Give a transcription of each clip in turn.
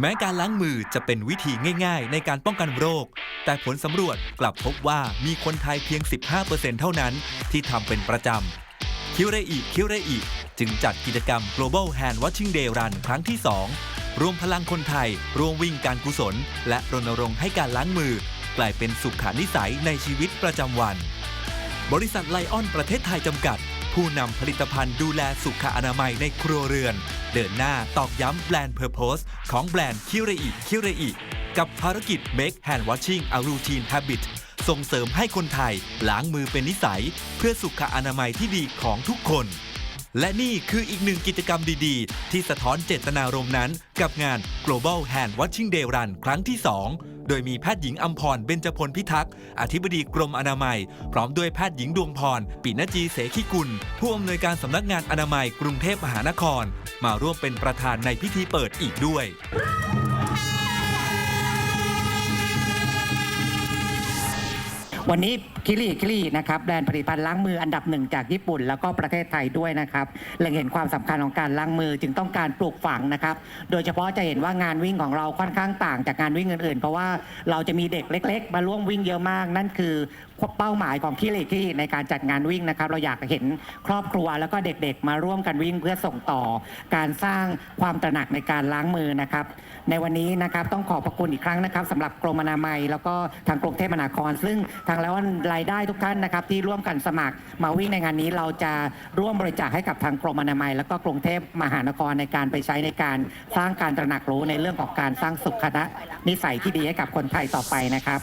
แม้การล้างมือจะเป็นวิธีง่าย ๆ ในการป้องกันโรค แต่ผลสำรวจกลับพบว่ามีคนไทยเพียง 15%เท่านั้นที่ทำเป็นประจำ คิวเรอิคิวเรอิจึงจัดกิจกรรม Global Hand Washing Day Run ครั้งที่ 2 รวมพลังคนไทยร่วมวิ่งการกุศล และรณรงค์ให้การล้างมือ กลายเป็นสุขานิสัยในชีวิตประจำวัน บริษัทไลออนประเทศไทยจำกัด ผู้นำผลิตภัณฑ์ดูแลสุขอนามัยในครัวเรือน เดินหน้าตอกย้ำแบรนด์เพอร์โพสของแบรนด์คิเรอิคิเรอิกับภารกิจ Make Hand Washing a Routine Habit ส่งเสริมให้คนไทยล้างมือเป็นนิสัย เพื่อสุขอนามัยที่ดีของทุกคน และนี่คืออีกหนึ่งกิจกรรมดีๆ ที่สะท้อนเจตนารมณ์นั้น กับงาน Global Hand Washing Day Run ครั้งที่ 2 โดยมีแพทย์หญิงอัมพร เบญจพลพิทักษ์ อธิบดีกรมอนามัย พร้อมด้วยแพทย์หญิงดวงพร ปิณจีเสขีกุล ผู้อำนวยการสำนักงานอนามัยกรุงเทพมหานคร มาร่วมเป็นประธานในพิธีเปิดอีกด้วย วันนี้คิริคิรินะครับแบรนด์ผลิตภัณฑ์ล้างมืออันดับหนึ่งจากญี่ปุ่น แล้วก็ประเทศไทยด้วยนะครับเล็งเห็นความสำคัญของการล้างมือจึงต้องการปลูกฝังนะครับ โดยเฉพาะจะเห็นว่างานวิ่งของเราค่อนข้างต่างจากงานวิ่งอื่นๆ เพราะว่าเราจะมีเด็กเล็ก ๆ มาร่วมวิ่งเยอะมาก นั่นคือ เป้าหมายของคิริคิริในการจัดงานวิ่งนะครับ เราอยากเห็นครอบครัวแล้วก็เด็กๆ มาร่วมกันวิ่งเพื่อส่งต่อ การสร้างความตระหนักในการล้างมือนะครับ ในวันนี้นะครับต้องขอบพระคุณอีกครั้งนะครับสำหรับกรมอนามัย แล้วก็ทางกรุงเทพมหานคร ซึ่งทางแล้วรายได้ทุกท่านนะครับที่ร่วมกันสมัครมาวิ่งในงานนี้เราจะร่วมบริจาคให้กับทางกรมอนามัย แล้วก็กรุงเทพมหานครในการไปใช้ในการสร้างการตระหนักรู้ในเรื่องของการสร้างสุขณะนิสัยที่ดีให้กับคนไทยต่อไปนะครับ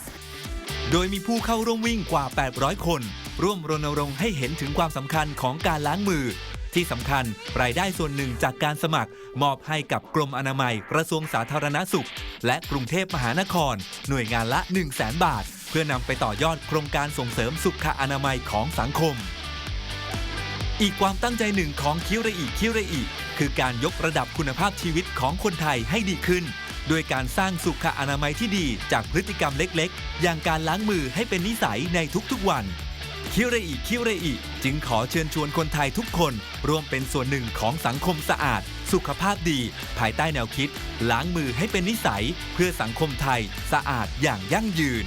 โดยมีผู้เข้าร่วมวิ่งกว่า 800 คน ร่วมรณรงค์ให้เห็นถึงความสำคัญของการล้างมือ ที่สำคัญรายได้ส่วนหนึ่งจากการสมัคร มอบให้กับกรมอนามัย กระทรวงสาธารณสุข และกรุงเทพมหานคร หน่วยงานละ 1 0 0 0 0แบาท เพื่อนำไปต่อยอดโครงการส่งเสริมสุขอนามัยของสังคม อีกความตั้งใจหนึ่งของคิวเรอิคิวเรอิคือการยกระดับคุณภาพชีวิตของคนไทยให้ดีขึ้น ด้วยการสร้างสุขอนามัยที่ดีจากพฤติกรรมเล็กๆ อย่างการล้างมือให้เป็นนิสัยในทุกๆวันคิวเรอิคิวเรอิจึงขอเชิญชวนคนไทยทุกคนร่วมเป็นส่วนหนึ่งของสังคมสะอาด สุขภาพดี ภายใต้แนวคิด ล้างมือให้เป็นนิสัย เพื่อสังคมไทยสะอาดอย่างยั่งยืน